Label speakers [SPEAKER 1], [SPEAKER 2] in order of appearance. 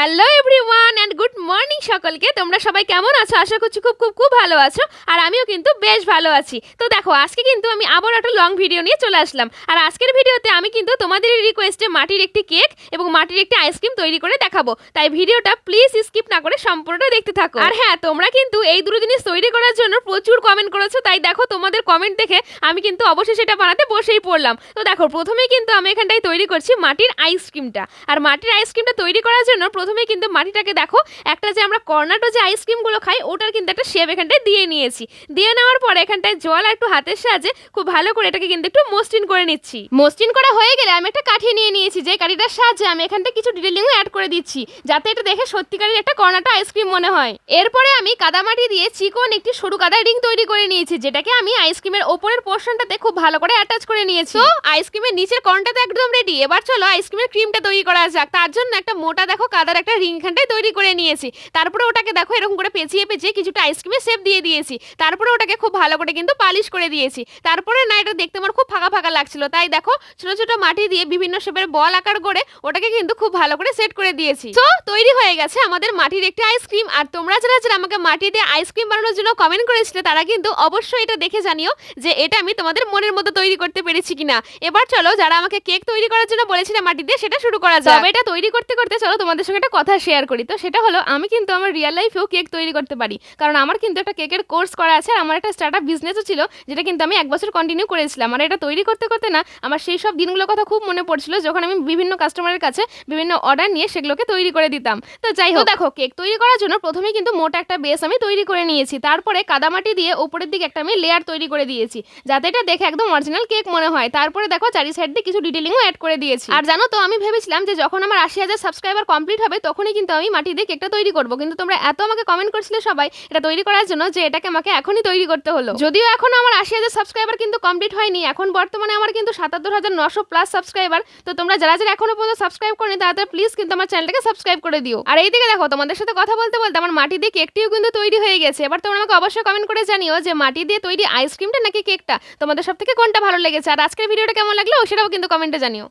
[SPEAKER 1] Hello everyone and good morning সকলকে। তোমরা সবাই কেমন আছো? আশা করছি খুব খুব খুব ভালো আছো। আর আমিও কিন্তু বেশ ভালো আছি। তো দেখো, আজকে কিন্তু আমি আবার একটা লং ভিডিও নিয়ে চলে আসলাম। আর আজকের ভিডিওতে আমি কিন্তু তোমাদের রিকোয়েস্টে মাটির একটি কেক এবং মাটির একটি আইসক্রিম তৈরি করে দেখাবো। তাই ভিডিওটা প্লিজ স্কিপ না করে সম্পূর্ণটা দেখতে থাকো। আর হ্যাঁ তোমরা কিন্তু এই দুটো জিনিস তৈরি করার জন্য প্রচুর কমেন্ট করেছ। তাই দেখো, তোমাদের কমেন্ট দেখে আমি কিন্তু অবশ্যই সেটা বানাতে বসেই পড়লাম। তো দেখো, প্রথমেই কিন্তু আমি এখানটায় তৈরি করছি মাটির আইসক্রিমটা আর মাটির আইসক্রিমটা তৈরি করার জন্য প্রথমেই কিন্তু মাটিটাকে দেখো একটা যে আমরা কর্নাটো যে আইসক্রিমগুলো খাই ওটার কিন্তু একটা শেপ এখানটায় দিয়ে নিয়েছি। দিয়ে নেওয়ার পরে এখানটায় জল আর একটু হাতের সাহায্যে খুব ভালো করে এটাকে কিন্তু একটু মসৃণ করে নিচ্ছি। মসৃণ করা হয়ে গেলে আমি একটা কাঠি নিয়ে নিয়েছি যে কাঠিটার সাহায্যে আমি এখানটা কিছু ডিটেলিংও অ্যাড করে দিচ্ছি যাতে এটা দেখে সত্যিকারের একটা কর্নাটো আইসক্রিম মনে হয়। এরপরে আমি কাদামাটি দিয়ে চিকন একটি সরু কাদার রিং তৈরি করে নিয়েছি যেটাকে আমি আইসক্রিমের ওপরের পোর্শনটাতে খুব ভালো করে অ্যাটাচ করে নিয়েছি। তো আইসক্রিমের নিচের কর্নটা তো একদম রেডি এবার চলো আইসক্রিমের ক্রিমটা তৈরি করা যাক। তার জন্য একটা মোটা দেখো কাদার একটা রিং খানটাই তৈরি করে নিয়েছি। তারপরে ওটাকে দেখো এরকম করে পেঁচিয়ে পেঁচিয়ে কিছুটা আইসক্রিমের শেপ দিয়ে দিয়েছি। তারপরে ওটাকে খুব ভালো করে কিন্তু পালিশ করে দিয়েছি। তারপরে না, এটা দেখতে আমার খুব ফাঁকা ফাঁকা লাগছিল। তাই দেখো, ছোট ছোট মাটি দিয়ে বিভিন্ন শেপের বল আকার করে ওটাকে কিন্তু খুব ভালো করে সেট করে দিয়েছি। তো তৈরি হয়ে গেছে আমাদের মাটির একটি আইসক্রিম। আর তোমরা যারা যারা আমাকে মাটি দিয়ে আইসক্রিম বানানোর জন্য কমেন্ট করেছিলে, তারা কিন্তু অবশ্যই এটা দেখে জানিও যে এটা আমি তোমাদের মনের মতো তৈরি করতে পেরেছি কিনা। এবার চলো, যারা আমাকে কেক তৈরি করার জন্য বলেছিল মাটি দিয়ে, সেটা শুরু করা যাবে এটা তৈরি করতে করতে চলো, তোমাদের সঙ্গে কথা শেয়ার করি। তো সেটা হলো আমি কিন্তু আমার রিয়েল লাইফেও কেক তৈরি করতে পারি। কারণ আমার কিন্তু একটা কেকের কোর্স করা আছে আর আমার একটা স্টার্ট আপ বিজনেসও ছিল যেটা কিন্তু আমি এক বছর কন্টিনিউ করেছিলাম। আর এটা তৈরি করতে করতে না আমার সেই সব দিনগুলোর কথা খুব মনে পড়ছিল যখন আমি বিভিন্ন কাস্টমারের কাছে বিভিন্ন অর্ডার নিয়ে সেগুলোকে তৈরি করে দিতাম। তো যাই হোক দেখো কেক তৈরি করার জন্য প্রথমেই কিন্তু মোটা একটা বেস আমি তৈরি করে নিয়েছি। তারপরে কাদামাটি দিয়ে ওপরের দিকে একটা আমি লেয়ার তৈরি করে দিয়েছি যাতে এটা দেখে একদম অরিজিনাল কেক মনে হয়। তারপরে দেখো চারি সাইড দিয়ে কিছু ডিটেলিংও অ্যাড করে দিয়েছি। আর জানো তো আমি ভেবেছিলাম যে যখন আমার আশি হাজার সাবস্ক্রাইবার কমপ্লিট হবে তখনই কিন্তু আমি মাটি দিয়ে কেকটা তৈরি করব। কিন্তু তোমরা এত আমাকে কমেন্ট করছিলে সবাই এটা তৈরি করার জন্য যে এটাকে আমাকে এখনই তৈরি করতে হলো। যদিও এখন আমার আশি হাজার সাবস্ক্রাইবার কিন্তু কমপ্লিট হয়নি, এখন বর্তমানে আমার কিন্তু সাতাত্তর হাজার নশো প্লাস সাবস্ক্রাইবার তো তোমরা যারা যারা এখনও পর্যন্ত সাবস্ক্রাইব করেনি তাদের প্লিজ কিন্তু আমার চ্যানেলটাকে সাবস্ক্রাইব করে দিও। আর এইদিকে দেখো, তোমাদের সাথে কথা বলতে বলতে আমার মাটি দিয়ে কেকটিও কিন্তু তৈরি হয়ে গেছে। এবার তোমরা আমাকে অবশ্যই কমেন্ট করে জানিও যে মাটি দিয়ে তৈরি আইসক্রিমটা নাকি কেকটা? তোমাদের সব থেকে কোনটা ভালো লেগেছে? আর আজকের ভিডিওটা কেমন লাগল সেটাও কিন্তু কমেন্টে জানিও।